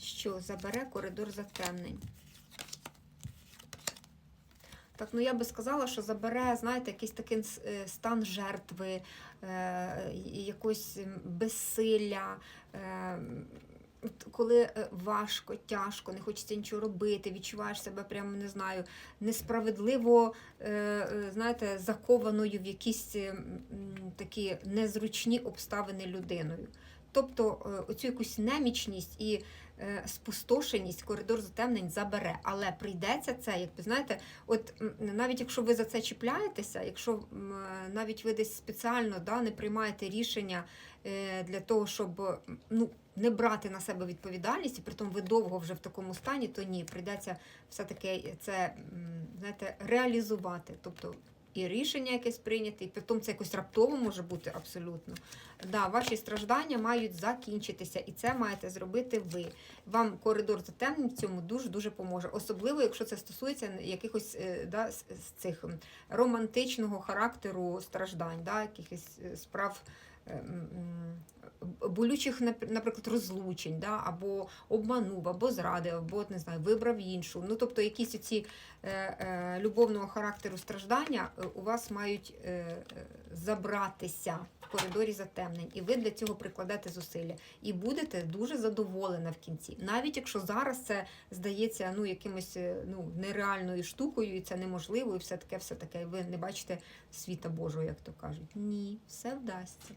що забере коридор затемнень. Так, ну я би сказала, що забере, знаєте, якийсь такий е, стан жертви, е, якось безсилля, е, коли е, важко, тяжко, не хочеться нічого робити, відчуваєш себе прямо, не знаю, несправедливо, е, е, знаєте, закованою в якісь такі незручні обставини людиною. Тобто е, оцю якусь немічність і е, спустошеність коридор затемнень забере. Але прийдеться це, якби знаєте, от навіть якщо ви за це чіпляєтеся, якщо е, навіть ви десь спеціально да, не приймаєте рішення для того, щоб ну, не брати на себе відповідальність, і притом ви довго вже в такому стані, то ні, прийдеться все-таки це знаєте, реалізувати. Тобто і рішення якесь прийняти, і притом це якось раптово може бути абсолютно. Да, ваші страждання мають закінчитися, і це маєте зробити ви. Вам коридор затемнень в цьому дуже-дуже поможе. Особливо, якщо це стосується якихось е, да, з цих романтичного характеру страждань, да, якихось е, справ. Е, Болючих, наприклад, розлучень, да, або обманув, або зрадив, або не знаю, вибрав іншу. Ну, тобто, якісь оці е, е, любовного характеру страждання у вас мають забратися в коридорі затемнень, і ви для цього прикладете зусилля. І будете дуже задоволена в кінці. Навіть якщо зараз це здається ну, якимось ну, нереальною штукою, і це неможливо, і все таке, все таке, і ви не бачите світа Божого, як то кажуть. Ні, все вдасться.